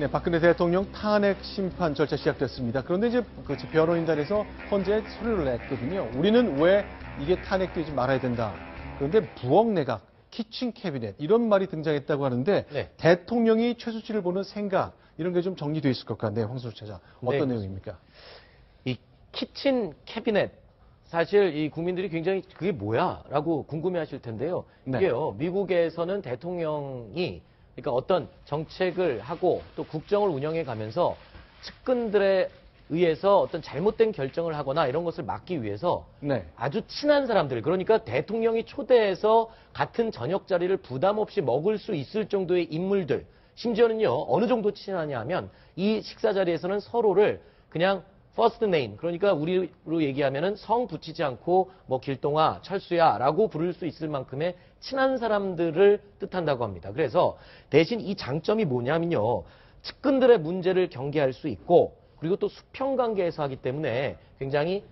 네, 박근혜 대통령 탄핵 심판 절차 시작됐습니다. 그런데 이제 그 변호인단에서 헌재 서류를 냈거든요. 우리는 왜 이게 탄핵되지 말아야 된다. 그런데 부엌 내각, 키친 캐비넷 이런 말이 등장했다고 하는데 네. 대통령이 최수치를 보는 생각 이런 게 좀 정리돼 있을 것 같네요. 황수수 차장 어떤 네, 내용입니까? 이 키친 캐비넷 사실 이 국민들이 굉장히 그게 뭐야라고 궁금해하실 텐데요. 네. 이게요 미국에서는 대통령이 그러니까 어떤 정책을 하고 또 국정을 운영해 가면서 측근들에 의해서 어떤 잘못된 결정을 하거나 이런 것을 막기 위해서 네. 아주 친한 사람들 그러니까 대통령이 초대해서 같은 저녁 자리를 부담 없이 먹을 수 있을 정도의 인물들 심지어는요 어느 정도 친하냐 하면 이 식사 자리에서는 서로를 그냥 first name 그러니까 우리로 얘기하면은 성 붙이지 않고 뭐 길동아 철수야라고 부를 수 있을 만큼의 친한 사람들을 뜻한다고 합니다. 그래서 대신 이 장점이 뭐냐면요 측근들의 문제를 경계할 수 있고 그리고 또 수평 관계에서 하기 때문에 굉장히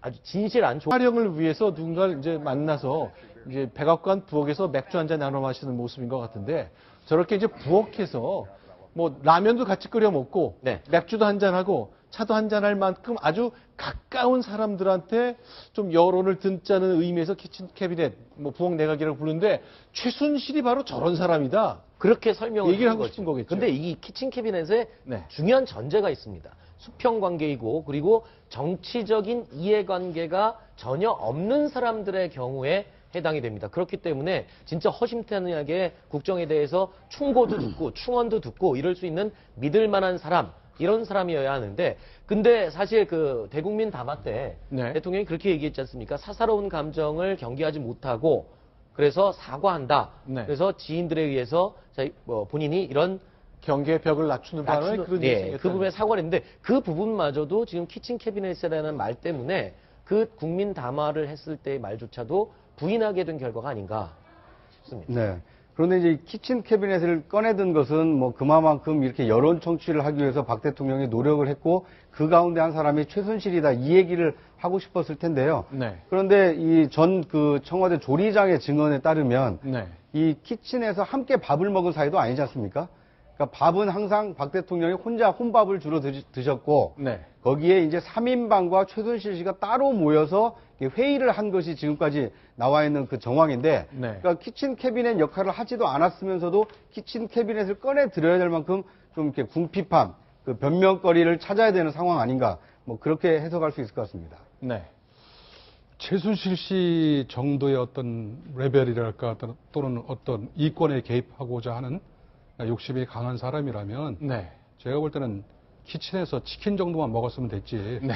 아주 진실 안 좋은 촬영을 위해서 누군가를 이제 만나서 이제 백악관 부엌에서 맥주 한 잔 나눠 마시는 모습인 것 같은데 저렇게 이제 부엌에서 뭐 라면도 같이 끓여 먹고 네. 맥주도 한 잔 하고 차도 한잔할 만큼 아주 가까운 사람들한테 좀 여론을 듣자는 의미에서 키친 캐비넷 뭐 부엌 내각이라고 부르는데 최순실이 바로 저런 사람이다. 그렇게 설명을 얘기를 하고 거죠. 싶은 거겠죠. 근데 이 키친 캐비넷에 네. 중요한 전제가 있습니다. 수평 관계이고 그리고 정치적인 이해관계가 전혀 없는 사람들의 경우에 해당이 됩니다. 그렇기 때문에 진짜 허심탄회하게 국정에 대해서 충고도 듣고 충언도 듣고 이럴 수 있는 믿을 만한 사람 이런 사람이어야 하는데 근데 사실 그 대국민 담화 때 네. 대통령이 그렇게 얘기했지 않습니까? 사사로운 감정을 경계하지 못하고 그래서 사과한다. 네. 그래서 지인들에 의해서 자기- 뭐 본인이 이런 경계의 벽을 낮추는 바람에 그런 예, 그 부분에 사과를 했는데 그 부분마저도 지금 키친 캐비넷이라는 말 때문에 그 국민 담화를 했을 때의 말조차도 부인하게 된 결과가 아닌가 싶습니다. 네. 그런데 이제 키친 캐비넷을 꺼내든 것은 뭐 그만큼 이렇게 여론 청취를 하기 위해서 박 대통령이 노력을 했고 그 가운데 한 사람이 최순실이다 이 얘기를 하고 싶었을 텐데요. 네. 그런데 이 전 그 청와대 조리장의 증언에 따르면 네. 이 키친에서 함께 밥을 먹은 사이도 아니지 않습니까? 그러니까 밥은 항상 박 대통령이 혼자 혼밥을 주로 드- 드셨고 네. 거기에 이제 3인방과 최순실 씨가 따로 모여서 회의를 한 것이 지금까지 나와 있는 그 정황인데 네. 그러니까 키친 캐비넷 역할을 하지도 않았으면서도 키친 캐비넷을 꺼내 드려야 될 만큼 좀 이렇게 궁핍함, 그 변명거리를 찾아야 되는 상황 아닌가 뭐 그렇게 해석할 수 있을 것 같습니다. 네. 최순실 씨 정도의 어떤 레벨이랄까 또는 어떤 이권에 개입하고자 하는 욕심이 강한 사람이라면 네. 제가 볼 때는 키친에서 치킨 정도만 먹었으면 됐지. 네.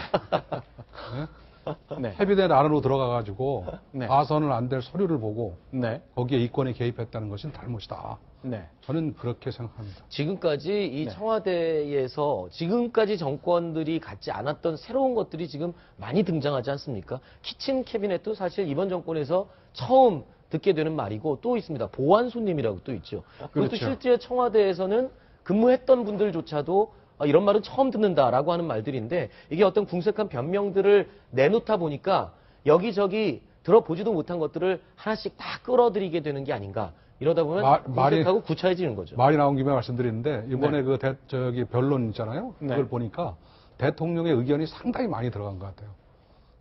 네. 캐비넷 안으로 들어가가지고 네. 봐서는 안될 서류를 보고 네. 거기에 이권에 개입했다는 것은 잘못이다. 네. 저는 그렇게 생각합니다. 지금까지 이 네. 청와대에서 지금까지 정권들이 갖지 않았던 새로운 것들이 지금 많이 등장하지 않습니까? 키친 캐비넷도 사실 이번 정권에서 처음 듣게 되는 말이고 또 있습니다. 보안 손님이라고 또 있죠. 그것도 그렇죠. 실제 청와대에서는 근무했던 분들조차도 아, 이런 말은 처음 듣는다라고 하는 말들인데 이게 어떤 궁색한 변명들을 내놓다 보니까 여기저기 들어보지도 못한 것들을 하나씩 다 끌어들이게 되는 게 아닌가. 이러다 보면 마- 말이- 궁색하고 구차해지는 거죠. 말이 나온 김에 말씀드리는데 이번에 네. 그 대- 저기 변론 있잖아요. 네. 그걸 보니까 대통령의 의견이 상당히 많이 들어간 것 같아요.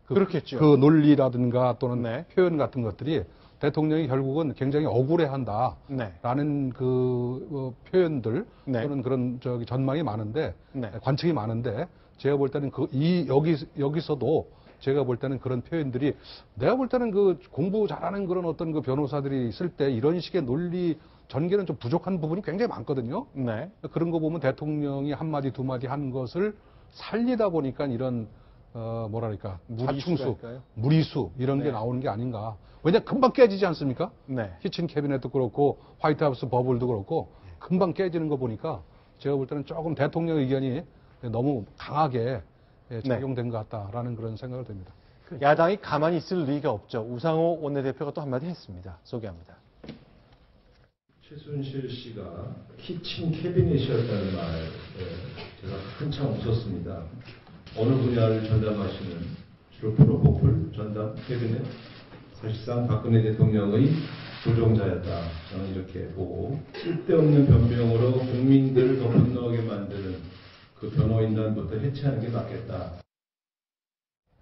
그, 그렇겠죠. 그 논리라든가 또는 네. 표현 같은 것들이 대통령이 결국은 굉장히 억울해한다. 네. 라는 그 어, 표현들 네. 또는 그런 저기 전망이 많은데 네. 관측이 많은데 제가 볼 때는 그 이 여기 여기서도 제가 볼 때는 그런 표현들이 내가 볼 때는 그 공부 잘하는 그런 어떤 그 변호사들이 있을 때 이런 식의 논리 전개는 좀 부족한 부분이 굉장히 많거든요. 네. 그런 거 보면 대통령이 한 마디 두 마디 한 것을 살리다 보니까 이런 어 뭐랄까 자충수? 무리수 이런 네. 게 나오는 게 아닌가. 왜냐 금방 깨지지 않습니까? 네. 키친 캐비넷도 그렇고 화이트하우스 버블도 그렇고 금방 깨지는 거 보니까 제가 볼 때는 조금 대통령 의견이 너무 강하게 예, 작용된 것 같다라는 그런 생각을 듭니다. 야당이 가만히 있을 리가 없죠. 우상호 원내대표가 또 한마디 했습니다. 소개합니다. 최순실 씨가 키친 캐비닛이었다는 말에 제가 한참 웃었습니다. 어느 분야를 전담하시는 주로 프로포폴 전담 캐비넷 사실상 박근혜 대통령의 조종자였다. 저는 이렇게 보고 쓸데없는 변명으로 국민들을 더 분노하게 만드는 그 변호인단부터 해체하는 게 맞겠다.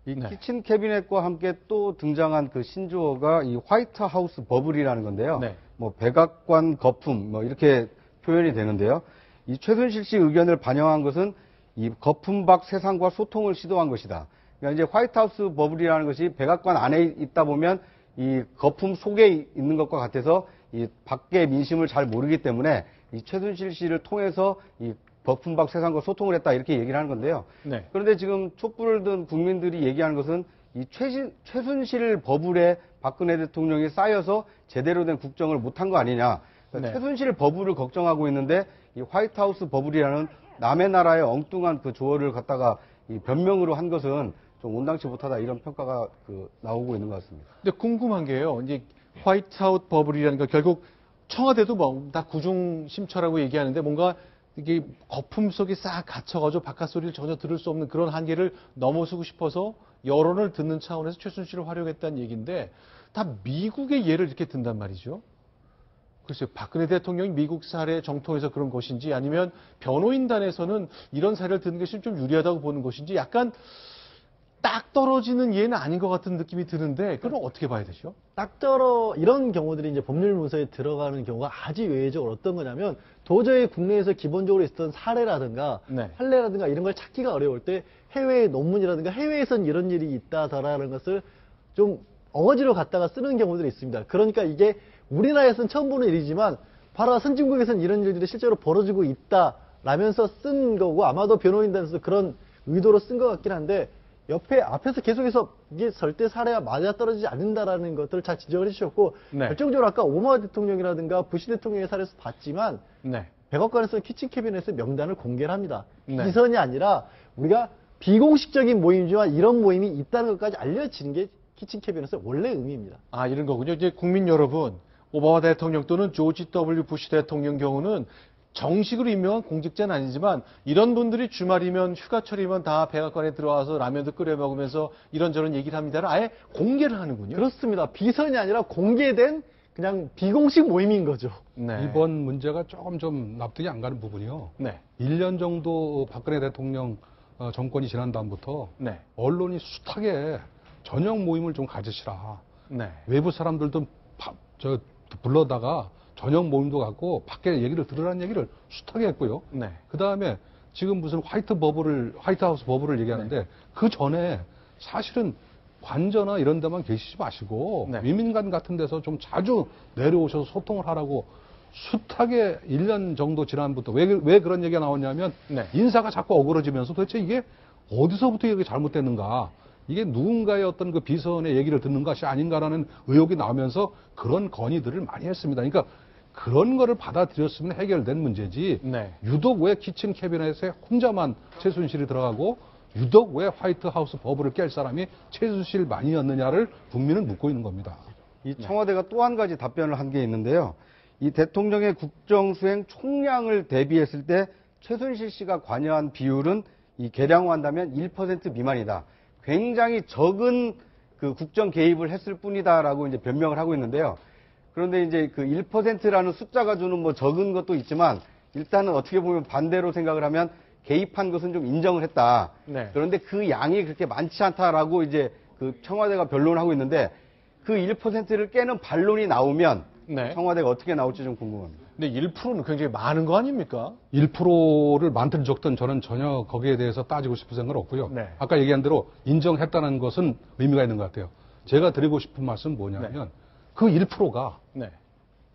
이 네. 키친 캐비넷과 함께 또 등장한 그 신조어가 이 화이트 하우스 버블이라는 건데요. 네. 뭐 백악관 거품 뭐 이렇게 표현이 되는데요. 이 최순실 씨 의견을 반영한 것은 이 거품 밖 세상과 소통을 시도한 것이다. 그러니까 이제 화이트 하우스 버블이라는 것이 백악관 안에 있다 보면 이 거품 속에 있는 것과 같아서 이 밖의 민심을 잘 모르기 때문에 이 최순실 씨를 통해서 이 거품 밖 세상과 소통을 했다 이렇게 얘기를 하는 건데요. 네. 그런데 지금 촛불을 든 국민들이 얘기하는 것은 이 최신, 최순실 버블에 박근혜 대통령이 쌓여서 제대로 된 국정을 못한 거 아니냐. 그러니까 네. 최순실 버블을 걱정하고 있는데 이 화이트하우스 버블이라는 남의 나라의 엉뚱한 그 조어를 갖다가 이 변명으로 한 것은 좀 온당치 못하다 이런 평가가 그 나오고 있는 것 같습니다. 근데 궁금한 게요. 이제 화이트아웃 버블이라는 거 결국 청와대도 뭐 다 구중 심처라고 얘기하는데 뭔가 이게 거품 속에 싹 갇혀가지고 바깥 소리를 전혀 들을 수 없는 그런 한계를 넘어서고 싶어서 여론을 듣는 차원에서 최순실을 활용했다는 얘기인데 다 미국의 예를 이렇게 든단 말이죠. 글쎄요, 박근혜 대통령이 미국 사례 정통해서 그런 것인지 아니면 변호인단에서는 이런 사례를 듣는 것이 좀 유리하다고 보는 것인지 약간 딱 떨어지는 예는 아닌 것 같은 느낌이 드는데 그건 어떻게 봐야 되죠? 딱 떨어 이런 경우들이 이제 법률 문서에 들어가는 경우가 아주 외적으로 어떤 거냐면 도저히 국내에서 기본적으로 있었던 사례라든가 네. 판례라든가 이런 걸 찾기가 어려울 때 해외의 논문이라든가 해외에선 이런 일이 있다더라는 것을 좀 어거지로 갖다가 쓰는 경우들이 있습니다. 그러니까 이게 우리나라에서는 처음 보는 일이지만 바로 선진국에서는 이런 일들이 실제로 벌어지고 있다라면서 쓴 거고 아마도 변호인단에서 그런 의도로 쓴 것 같긴 한데 옆에 앞에서 계속해서 이게 절대 사례와 맞아떨어지지 않는다라는 것들을 잘 지적을 해주셨고 네. 결정적으로 아까 오바마 대통령이라든가 부시 대통령의 사례에서 봤지만 네. 백악관에서는 키친 캐비넷의 명단을 공개를 합니다. 네. 비선이 아니라 우리가 비공식적인 모임이지만 이런 모임이 있다는 것까지 알려지는 게 키친 캐비넷의 원래 의미입니다. 아, 이런 거군요. 이제 국민 여러분, 오바마 대통령 또는 조지 W. 부시 대통령 경우는 정식으로 임명한 공직자는 아니지만 이런 분들이 주말이면 휴가철이면 다 백악관에 들어와서 라면도 끓여 먹으면서 이런저런 얘기를 합니다를 아예 공개를 하는군요. 그렇습니다. 비선이 아니라 공개된 그냥 비공식 모임인 거죠. 네. 이번 문제가 조금 좀 납득이 안 가는 부분이요. 네. 1년 정도 박근혜 대통령 어, 정권이 지난 다음부터 네. 언론이 숱하게 저녁 모임을 좀 가지시라. 네. 외부 사람들도 바- 저 불러다가 저녁 모임도 갖고 밖에 얘기를 들으라는 얘기를 숱하게 했고요. 네. 그 다음에 지금 무슨 화이트 버블을 화이트 하우스 버블을 얘기하는데 네. 그 전에 사실은 관저나 이런 데만 계시지 마시고 네. 위민관 같은 데서 좀 자주 내려오셔서 소통을 하라고 숱하게 1년 정도 지난부터 왜, 왜 그런 얘기가 나오냐면 네. 인사가 자꾸 어그러지면서 도대체 이게 어디서부터 이게 잘못됐는가 이게 누군가의 어떤 그 비선의 얘기를 듣는 것이 아닌가라는 의혹이 나오면서 그런 건의들을 많이 했습니다. 그러니까 그런 거를 받아들였으면 해결된 문제지 네. 유독 왜 키친 캐비넷에 혼자만 최순실이 들어가고 유독 왜 화이트하우스 버블을 깰 사람이 최순실만이었느냐를 국민은 묻고 있는 겁니다. 이 청와대가 또한 가지 답변을 한 게 있는데요. 이 대통령의 국정수행 총량을 대비했을 때 최순실 씨가 관여한 비율은 이 계량화한다면 1% 미만이다. 굉장히 적은 그 국정 개입을 했을 뿐이다라고 이제 변명을 하고 있는데요. 그런데 이제 그 1%라는 숫자가 주는 뭐 적은 것도 있지만 일단은 어떻게 보면 반대로 생각을 하면 개입한 것은 좀 인정을 했다. 네. 그런데 그 양이 그렇게 많지 않다라고 이제 그 청와대가 변론을 하고 있는데 그 1%를 깨는 반론이 나오면 네. 청와대가 어떻게 나올지 좀 궁금합니다. 근데 1%는 굉장히 많은 거 아닙니까? 1%를 많든 적든 저는 전혀 거기에 대해서 따지고 싶은 생각은 없고요. 네. 아까 얘기한 대로 인정했다는 것은 의미가 있는 것 같아요. 제가 드리고 싶은 말씀은 뭐냐면 그 1%가 네.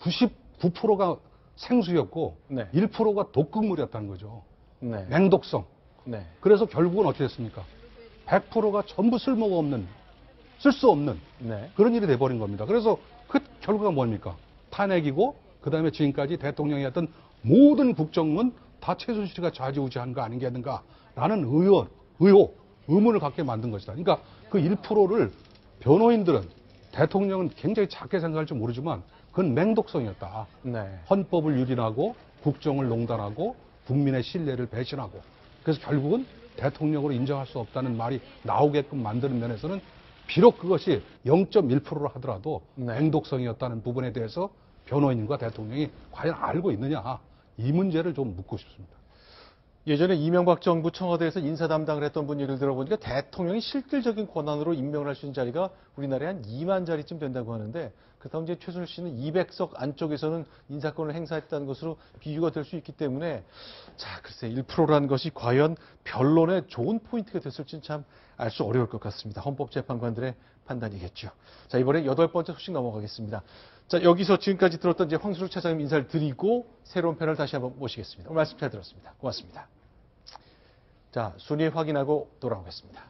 99%가 생수였고 네. 1%가 독극물이었다는 거죠. 네. 맹독성. 네. 그래서 결국은 어떻게 됐습니까? 100%가 전부 쓸모가 없는, 쓸 수 없는 네. 그런 일이 돼버린 겁니다. 그래서 그 결과가 뭡니까? 탄핵이고, 그 다음에 지금까지 대통령이 했던 모든 국정은 다 최순실이가 좌지우지한 거 아니겠는가? 라는 의원, 의혹, 의문을 갖게 만든 것이다. 그러니까 그 1%를 변호인들은 대통령은 굉장히 작게 생각할지 모르지만 그건 맹독성이었다. 네. 헌법을 유린하고 국정을 농단하고 국민의 신뢰를 배신하고 그래서 결국은 대통령으로 인정할 수 없다는 말이 나오게끔 만드는 면에서는 비록 그것이 0.1%로 하더라도 네. 맹독성이었다는 부분에 대해서 변호인과 대통령이 과연 알고 있느냐 이 문제를 좀 묻고 싶습니다. 예전에 이명박 정부 청와대에서 인사 담당을 했던 분 얘기를 들어보니까 대통령이 실질적인 권한으로 임명을 할 수 있는 자리가 우리나라에 한 2만 자리쯤 된다고 하는데 그렇다면 이제 최순실 씨는 200석 안쪽에서는 인사권을 행사했다는 것으로 비유가 될 수 있기 때문에 자 글쎄 1%라는 것이 과연 변론의 좋은 포인트가 됐을지는 참 알 수 어려울 것 같습니다. 헌법재판관들의 판단이겠죠. 자 이번에 여덟 번째 소식 넘어가겠습니다. 자 여기서 지금까지 들었던 이제 황수루 차장님 인사를 드리고 새로운 패널 다시 한번 모시겠습니다. 오늘 말씀 잘 들었습니다. 고맙습니다. 자, 순위 확인하고 돌아오겠습니다.